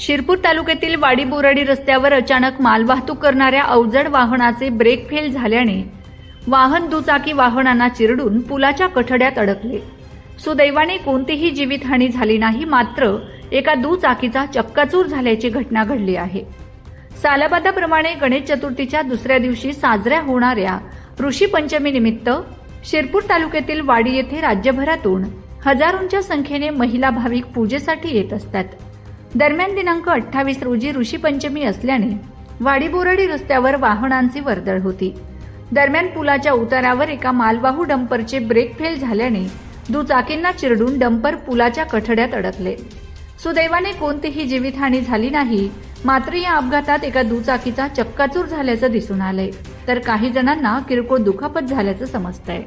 शिरपूर तालुक्यातील वाडी बोराडी रस्त्यावर अचानक मालवाहतूक करणाऱ्या अवजड वाहनाचे ब्रेक फेल झाल्याने वाहन दुचाकी वाहनांना चिरडून पुलाच्या कठड्यात अडकले. सुदैवाने कोणतीही जीवितहानी झाली नाही मात्र एका दुचाकीचा चक्काचूर झाल्याची घटना घडली आहे. सालाबादाप्रमाणे गणेश चतुर्थीच्या दुसऱ्या दिवशी साजऱ्या होणाऱ्या ऋषी पंचमीनिमित्त शिरपूर तालुक्यातील वाडी येथे राज्यभरातून हजारोंच्या संख्येने महिला भाविक पूजेसाठी येत असतात. दरम्यान दिनांक अठ्ठावीस रोजी ऋषी पंचमी असल्याने वाडीबोरडी रस्त्यावर वाहनांची वर्दळ होती. दरम्यान पुलाच्या उतारावर एका मालवाहू डंपरचे ब्रेक फेल झाल्याने दुचाकींना चिरडून डंपर पुलाच्या कठड्यात अडकले. सुदैवाने कोणतीही जीवितहानी झाली नाही मात्र या अपघातात एका दुचाकीचा चक्काचूर झाल्याचं दिसून आलंय. तर काही जणांना किरकोळ दुखापत झाल्याचं समजतंय.